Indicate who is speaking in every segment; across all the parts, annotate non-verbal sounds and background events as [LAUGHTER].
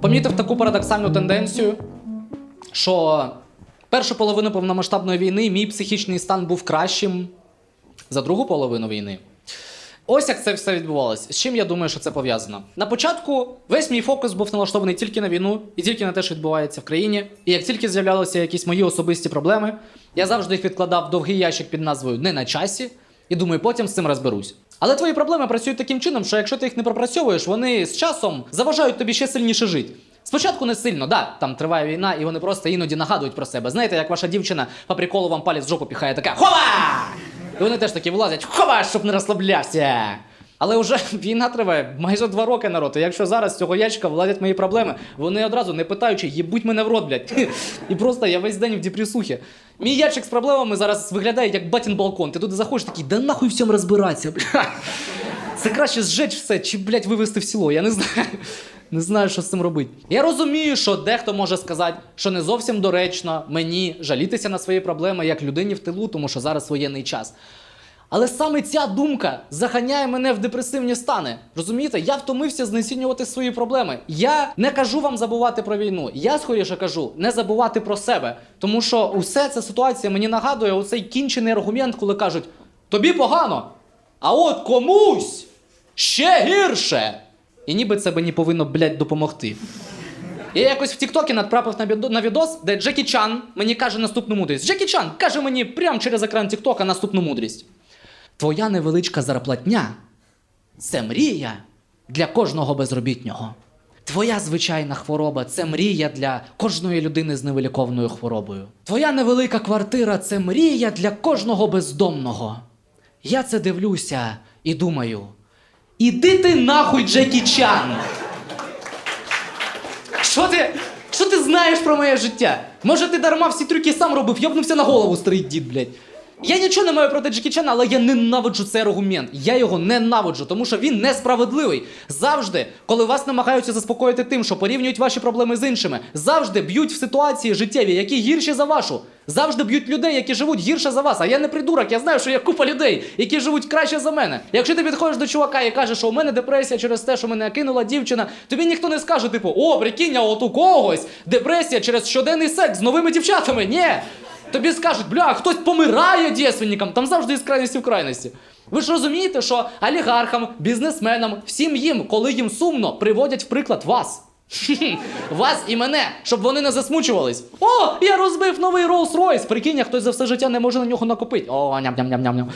Speaker 1: помітив таку парадоксальну тенденцію, що першу половину повномасштабної війни мій психічний стан був кращим за другу половину війни. Ось як це все відбувалося. З чим я думаю, що це пов'язано. На початку весь мій фокус був налаштований тільки на війну і тільки на те, що відбувається в країні. І як тільки з'являлися якісь мої особисті проблеми, я завжди їх відкладав в довгий ящик під назвою Не на часі, і думаю, потім з цим розберусь. Але твої проблеми працюють таким чином, що якщо ти їх не пропрацьовуєш, вони з часом заважають тобі ще сильніше жити. Спочатку не сильно, да, там триває війна, і вони просто іноді нагадують про себе. Знаєте, як ваша дівчина по приколу вам палець в жопу піхає, така Хова! І вони теж такі влазять, хова, щоб не розслаблявся. Але вже [LAUGHS] війна триває майже два роки народ. І якщо зараз цього ящика владять мої проблеми, вони одразу не питаючи, їбуть мене в рот, блядь. [LAUGHS] І просто я весь день в депресухі. Мій ящик з проблемами зараз виглядає як батін балкон. Ти туди заходиш такий, да нахуй в цьому розбиратися, бля. Це краще зжечь все, чи, блядь, вивезти в село. Я не знаю. [LAUGHS] Не знаю, що з цим робити. Я розумію, що дехто може сказати, що не зовсім доречно мені жалітися на свої проблеми як людині в тилу, тому що зараз воєнний час. Але саме ця думка заганяє мене в депресивні стани. Розумієте, я втомився знецінювати свої проблеми. Я не кажу вам забувати про війну. Я скоріше кажу не забувати про себе. Тому що усе ця ситуація мені нагадує оцей кінчений аргумент, коли кажуть: тобі погано, а от комусь ще гірше. І ніби це мені повинно, блядь, допомогти. Я якось в Тіктокі надправив на, відо- на відос, де Джекі Чан мені каже наступну мудрість. Джекі Чан каже мені прямо через екран Тіктока наступну мудрість. Твоя невеличка зарплатня це мрія для кожного безробітнього. Твоя звичайна хвороба це мрія для кожної людини з невиліковною хворобою. Твоя невелика квартира це мрія для кожного бездомного. Я це дивлюся і думаю: іди ти нахуй, Джекі Чан! Що ти? Що ти знаєш про моє життя? Може, ти дарма всі трюки сам робив, йобнувся на голову, старий дід, блядь. Я нічого не маю проти Джекі Чана, але я ненавиджу цей аргумент. Я його ненавиджу, тому що він несправедливий. Завжди, коли вас намагаються заспокоїти тим, що порівнюють ваші проблеми з іншими, завжди б'ють в ситуації життєві, які гірші за вашу. Завжди б'ють людей, які живуть гірше за вас. А я не придурок, я знаю, що є купа людей, які живуть краще за мене. Якщо ти підходиш до чувака і кажеш, що у мене депресія через те, що мене кинула дівчина, тобі ніхто не скаже, типу, о, прикинь, а от у когось депресія через щоденний секс з новими дівчатами. Ні. Тобі скажуть, бля, хтось помирає дєственникам, там завжди із крайності в крайності. Ви ж розумієте, що олігархам, бізнесменам, всім їм, коли їм сумно, приводять в приклад вас. [LAUGHS] Вас і мене, щоб вони не засмучувались. О, я розбив новий Rolls-Royce. Прикинь, а хтось за все життя не може на нього накопити. О, ням-ням-ням-ням.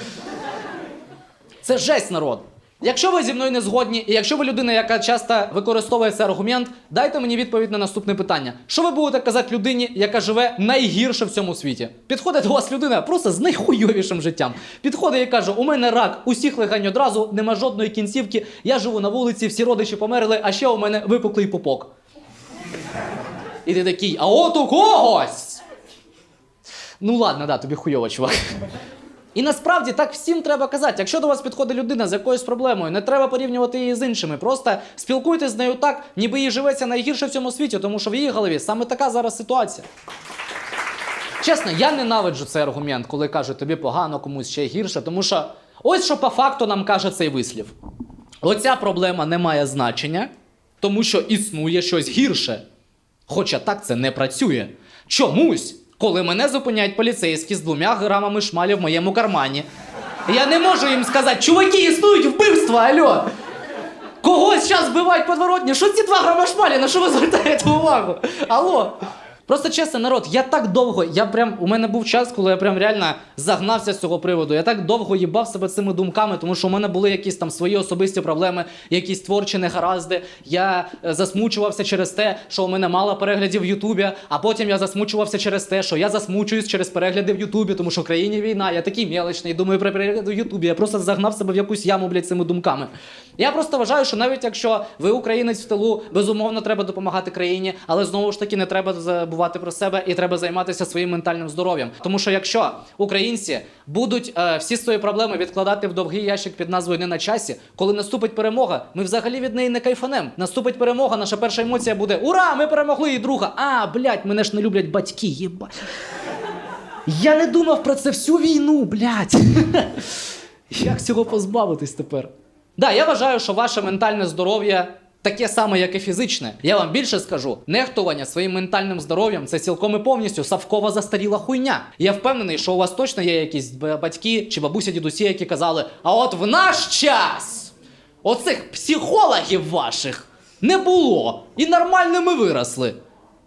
Speaker 1: Це жесть, народ. Якщо ви зі мною не згодні, і якщо ви людина, яка часто використовує цей аргумент, дайте мені відповідь на наступне питання. Що ви будете казати людині, яка живе найгірше в цьому світі? Підходить до вас людина просто з найхуйовішим життям. Підходить і каже: у мене рак, усіх легень одразу, нема жодної кінцівки, я живу на вулиці, всі родичі померли, а ще у мене випуклий пупок. І ти такий, а от у когось. Ну ладно, да, тобі хуйово, чувак. І насправді так всім треба казати. Якщо до вас підходить людина з якоюсь проблемою, не треба порівнювати її з іншими. Просто спілкуйтесь з нею так, ніби їй живеться найгірше в цьому світі, тому що в її голові саме така зараз ситуація. Чесно, я ненавиджу цей аргумент, коли кажуть, тобі погано, комусь ще гірше, тому що ось що по факту нам каже цей вислів. Оця проблема не має значення, тому що існує щось гірше. Хоча так це не працює. Чомусь, коли мене зупиняють поліцейські з двома грамами шмалі в моєму кармані, я не можу їм сказати, чуваки, існують вбивства, альо! Когось зараз вбивають подворотні. Що ці два грама шмалі? На що ви звертаєте увагу? Алло? Просто чесно, народ, я так довго, я прям, у мене був час, коли я прям реально загнався з цього приводу. Я так довго їбав себе цими думками, тому що у мене були якісь там свої особисті проблеми, якісь творчі негаразди. Я е, засмучувався через те, що у мене мало переглядів в Ютубі, а потім я засмучувався через те, що я засмучуюсь через перегляди в Ютубі, тому що в країні війна, я такий мелочний, думаю про перегляди в Ютубі. Я просто загнав себе в якусь яму, блядь, цими думками. Я просто вважаю, що навіть якщо ви українець в тилу, безумовно треба допомагати країні, але знову ж таки не треба забувати про себе і треба займатися своїм ментальним здоров'ям. Тому що якщо українці будуть е, всі свої проблеми відкладати в довгий ящик під назвою не на часі, коли наступить перемога, ми взагалі від неї не кайфанем. Наступить перемога, наша перша емоція буде Ура! Ми перемогли і друга! А, блядь, мене ж не люблять батьки, єбать. Я не думав про це всю війну, блядь. [LAUGHS] Як цього позбавитись тепер? Да, я вважаю, що ваше ментальне здоров'я таке саме, як і фізичне. Я вам більше скажу: нехтування своїм ментальним здоров'ям це цілком і повністю савкова застаріла хуйня. Я впевнений, що у вас точно є якісь батьки чи бабуся, дідусі, які казали: а от в наш час оцих психологів ваших не було і нормальними виросли.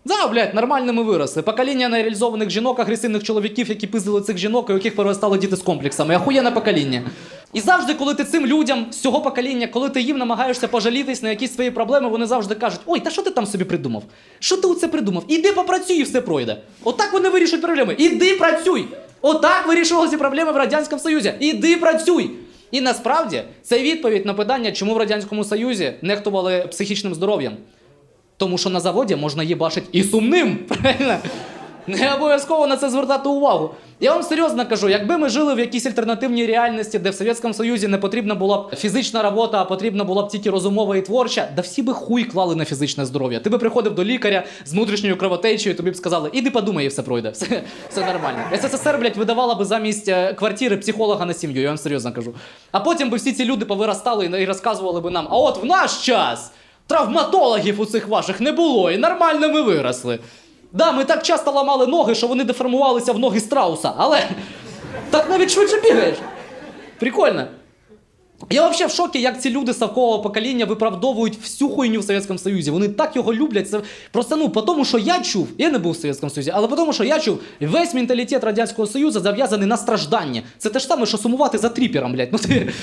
Speaker 1: Да, блядь, нормальними виросли. Покоління нереалізованих жінок, агресивних чоловіків, які пиздили цих жінок, у яких перестали діти з комплексами. Ахуєнне покоління. І завжди, коли ти цим людям з цього покоління, коли ти їм намагаєшся пожалітись на якісь свої проблеми, вони завжди кажуть: ой, та що ти там собі придумав? Що ти оце придумав? Іди попрацюй і все пройде. Отак вони вирішують проблеми. Іди працюй! Отак вирішувалися проблеми в Радянському Союзі. Іди працюй! І насправді це відповідь на питання, чому в Радянському Союзі нехтували психічним здоров'ям. Тому що на заводі можна їбашить і сумним. [LAUGHS] Правильно? Не обов'язково на це звертати увагу. Я вам серйозно кажу, якби ми жили в якійсь альтернативній реальності, де в Совєтському Союзі не потрібна була б фізична робота, а потрібна була б тільки розумова і творча, да всі би хуй клали на фізичне здоров'я. Ти би приходив до лікаря з внутрішньою кровотечею, тобі б сказали, іди подумай, і все пройде. [LAUGHS] Все, все нормально. СССР, блядь, видавала би замість е, квартири психолога на сім'ю, я вам серйозно кажу. А потім би всі ці люди повиростали і і розказували би нам, а от в наш час травматологів у цих ваших не було, і нормально ми виросли. Да, ми так часто ламали ноги, що вони деформувалися в ноги страуса, але так навіть швидше бігаєш. Прикольно. Я взагалі в шокі, як ці люди совкового покоління виправдовують всю хуйню в Совєтському Союзі. Вони так його люблять. Це просто ну, по тому, що я чув, я не був в Совєтському Союзі, але по тому, що я чув, весь менталітет Радянського Союзу зав'язаний на страждання. Це те ж саме, що сумувати за тріпером, блядь. Ну ти.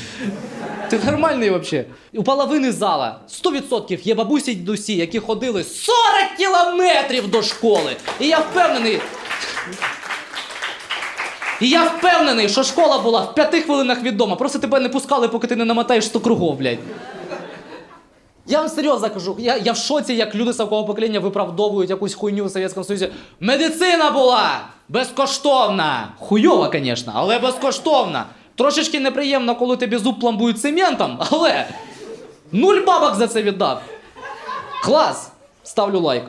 Speaker 1: Ти нормальний взагалі. У половини зала 100% є бабусі й дідусі, які ходили 40 кілометрів до школи. І я впевнений. І я впевнений, що школа була в п'яти хвилинах від дому. Просто тебе не пускали, поки ти не намотаєш 100 кругов, блядь. Я вам серйозно кажу, я, я в шоці, як люди совкового покоління виправдовують якусь хуйню в Совєтському Союзі. Медицина була безкоштовна. Хуйова, звісно, але безкоштовна. Трошечки неприємно, коли тобі зуб пламбують цементом, але нуль бабок за це віддав. Клас! Ставлю лайк.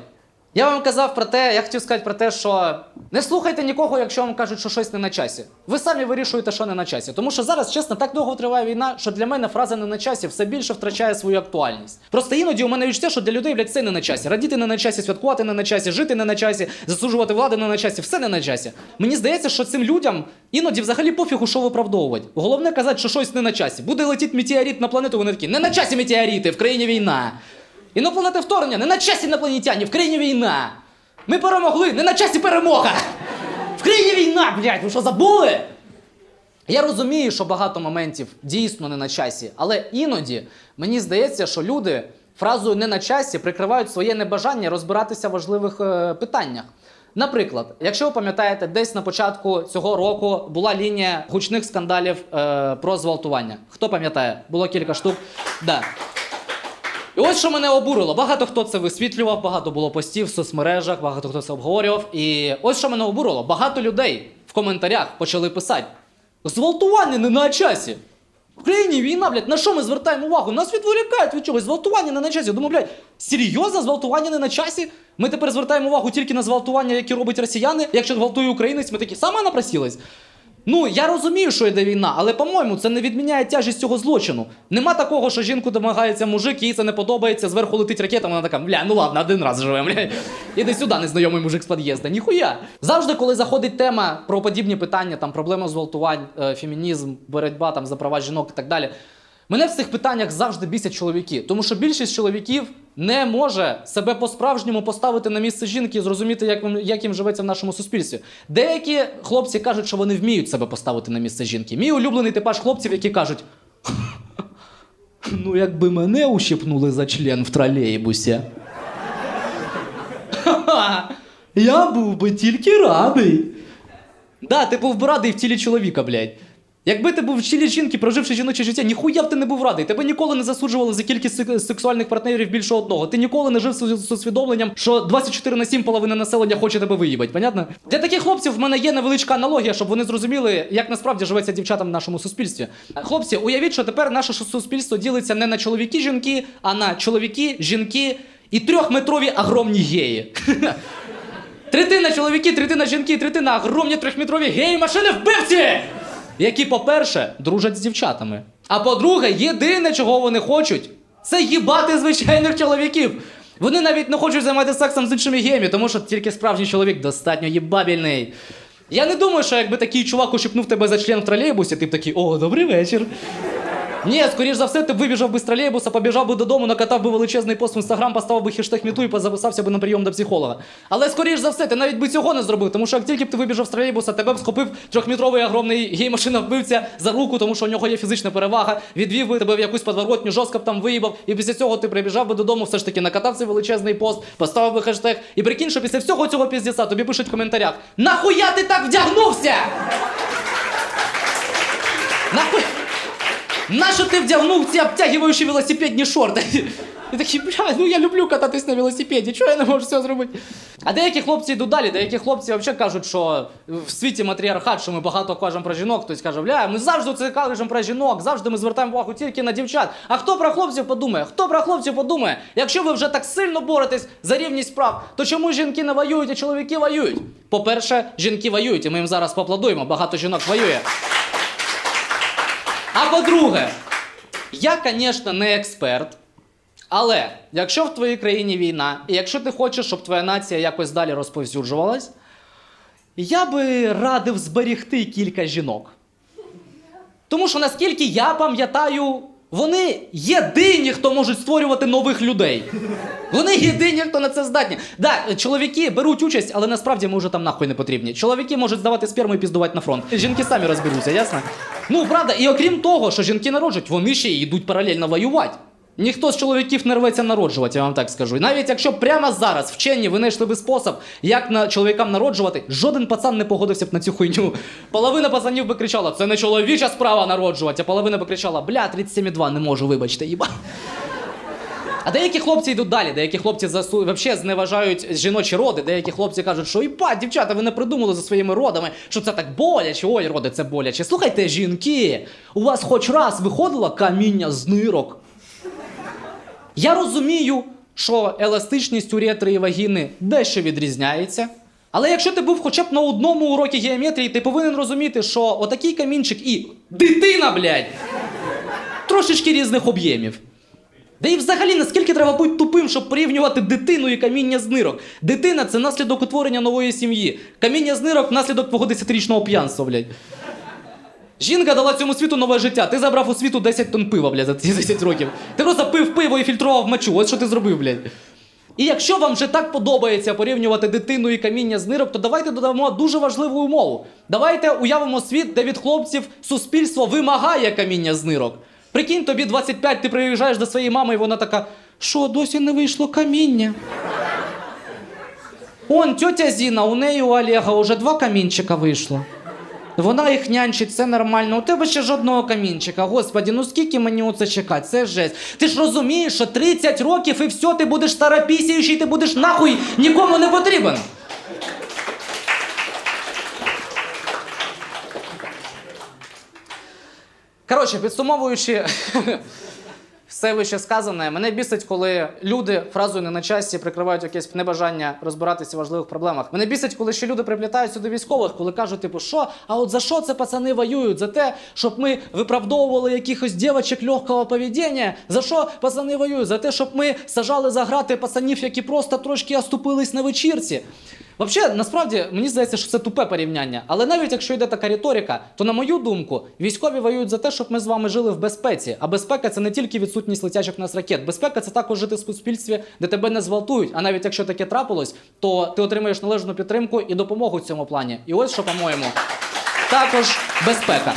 Speaker 1: Я вам казав про те, я хотів сказати про те, що не слухайте нікого, якщо вам кажуть, що щось не на часі. Ви самі вирішуєте, що не на часі. Тому що зараз, чесно, так довго триває війна, що для мене фраза не на часі все більше втрачає свою актуальність. Просто іноді у мене відчуття, що для людей, блядь, все не на часі. Радіти не на часі, святкувати не на часі, жити не на часі, засуджувати владу не на часі, все не на часі. Мені здається, що цим людям іноді взагалі пофігу, що виправдовувати. Головне казати, що щось не на часі. Буде летіти метеорит на планету, вони такі, не на часі метеорити, в країні війна. Інопланетне вторгнення, не на часі інопланетяні, в країні війна. Ми перемогли, не на часі перемога. В країні війна, блядь, ви що забули? Я розумію, що багато моментів дійсно не на часі, але іноді мені здається, що люди фразою не на часі прикривають своє небажання розбиратися в важливих е, питаннях. Наприклад, якщо ви пам'ятаєте, десь на початку цього року була лінія гучних скандалів е, про зґвалтування. Хто пам'ятає? Було кілька штук. Да. І ось що мене обурило. Багато хто це висвітлював, багато було постів в соцмережах, багато хто це обговорював. І ось що мене обурило. Багато людей в коментарях почали писати: зґвалтування не на часі. В країні війна, блядь, на що ми звертаємо увагу? Нас відволікають від чогось. Зґвалтування не на часі. Я думаю, блядь, серйозно, зґвалтування не на часі? Ми тепер звертаємо увагу тільки на зґвалтування, які роблять росіяни. Якщо гвалтує українець, ми такі сама напросилась. Ну, я розумію, що йде війна, але, по-моєму, це не відміняє тяжість цього злочину. Нема такого, що жінку домагається мужик, їй це не подобається, зверху летить ракета, вона така, бля, ну ладно, один раз живемо, бля. Іди сюди, незнайомий мужик з під'їзда. Ніхуя. Завжди, коли заходить тема про подібні питання, там проблема зґвалтувань, е, фемінізм, боротьба там за права жінок і так далі. Мене в цих питаннях завжди бісять чоловіки, тому що більшість чоловіків не може себе по-справжньому поставити на місце жінки і зрозуміти, як, як їм живеться в нашому суспільстві. Деякі хлопці кажуть, що вони вміють себе поставити на місце жінки. Мій улюблений типаж хлопців, які кажуть: ну, якби мене ущипнули за член в тролейбусі. Я був би тільки радий. Да, ти був би радий в тілі чоловіка, блядь. Якби ти був в тілі жінки, проживши жіноче життя, ніхуя б ти не був радий. Тебе ніколи не засуджували за кількість сексуальних партнерів більше одного. Ти ніколи не жив з усвідомленням, що 24 на 7 половина населення хоче тебе виїбать. Понятно? Для таких хлопців в мене є невеличка аналогія, щоб вони зрозуміли, як насправді живеться дівчатам в нашому суспільстві. Хлопці, уявіть, що тепер наше суспільство ділиться не на чоловіки жінки, а на чоловіки, жінки і трьохметрові агромні геї. [LAUGHS] Третина чоловіки, третина жінки, третина огромні трьохметрові геї машини вбивці! Які, по-перше, дружать з дівчатами. А по-друге, єдине, чого вони хочуть, Це їбати звичайних чоловіків. Вони навіть не хочуть займатися сексом з іншими геями, тому що тільки справжній чоловік достатньо їбабільний. Я не думаю, що якби такий чувак ущипнув тебе за член в тролейбусі, ти б такий, о, добрий вечір. Ні, скоріш за все, ти б вибіжав би з тролейбуса, побіжав би додому, накатав би величезний пост в інстаграм, поставив би хештег міту і позаписався би на прийом до психолога. Але скоріш за все, ти навіть би цього не зробив, тому що як тільки б ти вибіжав з тролейбуса, тебе б схопив трьохметровий огромний гей-машина вбивця за руку, тому що у нього є фізична перевага, відвів би тебе в якусь подворотню, жорстко б там виїбав, і після цього ти прибіжав би додому, все ж таки накатав цей величезний пост, поставив би хештег. І прикинь, що після всього цього піздіса тобі пишуть в коментарях: Нахуя ти так вдягнувся? Нахуй. Нащо ти вдягнув ці обтягуючі велосипедні шорти? І такий, бля, ну я люблю кататись на велосипеді, чого я не можу цього зробити? А деякі хлопці йдуть далі, деякі хлопці взагалі кажуть, що в світі матріархат, що ми багато кажемо про жінок, хтось каже, бля, ми завжди це кажемо про жінок, завжди ми звертаємо увагу тільки на дівчат. А хто про хлопців подумає? Хто про хлопців подумає? Якщо ви вже так сильно боретесь за рівність прав, то чому жінки не воюють, а чоловіки воюють? По-перше, жінки воюють, і ми їм зараз поаплодуємо, багато жінок воює. А по-друге, я, звісно, не експерт. Але якщо в твоїй країні війна, і якщо ти хочеш, щоб твоя нація якось далі розповсюджувалась, я би радив зберігти кілька жінок. Тому що наскільки я пам'ятаю, вони єдині, хто можуть створювати нових людей. Вони єдині, хто на це здатні. Да, чоловіки беруть участь, але насправді ми вже там нахуй не потрібні. Чоловіки можуть здавати сперму і піздувати на фронт. Жінки самі розберуться, ясно? Ну, правда, і окрім того, що жінки народжують, вони ще й йдуть паралельно воювати. Ніхто з чоловіків не рветься народжувати, я вам так скажу. І навіть якщо прямо зараз вчені винайшли би спосіб, як на чоловікам народжувати, жоден пацан не погодився б на цю хуйню. Половина пацанів би кричала, це не чоловіча справа народжувати, а половина би кричала, бля, 37,2 не можу, вибачте, їба. А деякі хлопці йдуть далі, деякі хлопці засу... вообще зневажають жіночі роди, деякі хлопці кажуть, що іпа, дівчата, ви не придумали за своїми родами, що це так боляче, ой, роди, це боляче. Слухайте, жінки, у вас хоч раз виходило каміння з нирок. Я розумію, що еластичність уретри і вагіни дещо відрізняється. Але якщо ти був хоча б на одному уроці геометрії, ти повинен розуміти, що отакий камінчик і дитина, блядь, трошечки різних об'ємів. Да і взагалі, наскільки треба бути тупим, щоб порівнювати дитину і каміння з нирок. Дитина це наслідок утворення нової сім'ї. Каміння з нирок наслідок твого 10-річного п'янства, блядь. Жінка дала цьому світу нове життя. Ти забрав у світу 10 тонн пива, блядь, за ці 10 років. Ти просто пив пиво і фільтрував мочу. Ось що ти зробив, блядь. І якщо вам вже так подобається порівнювати дитину і каміння з нирок, то давайте додамо дуже важливу умову. Давайте уявимо світ, де від хлопців суспільство вимагає каміння з нирок. Прикинь, тобі 25, ти приїжджаєш до своєї мами, і вона така: що, досі не вийшло каміння? Он, тьотя Зіна, у неї у Олега уже два камінчика вийшло. Вона їх нянчить, все нормально. У тебе ще жодного камінчика. Господі, ну скільки мені оце чекати? Це жесть. Ти ж розумієш, що 30 років і все, ти будеш старопісіючий, ти будеш нахуй нікому не потрібен. Коротше, підсумовуючи [LAUGHS] все вище сказане, мене бісить, коли люди фразою не на часі прикривають якесь небажання розбиратися в важливих проблемах. Мене бісить, коли ще люди приплітаються до військових, коли кажуть, типу, що, а от за що це пацани воюють? За те, щоб ми виправдовували якихось дівчаток легкого поведіння? За що пацани воюють? За те, щоб ми сажали за грати пацанів, які просто трошки оступились на вечірці. Взагалі, насправді, мені здається, що це тупе порівняння. Але навіть якщо йде така риторика, то на мою думку, військові воюють за те, щоб ми з вами жили в безпеці. А безпека це не тільки відсутність летячих нас ракет. Безпека це також жити в суспільстві, де тебе не зґвалтують. А навіть якщо таке трапилось, то ти отримаєш належну підтримку і допомогу в цьому плані. І ось що, по-моєму, також безпека.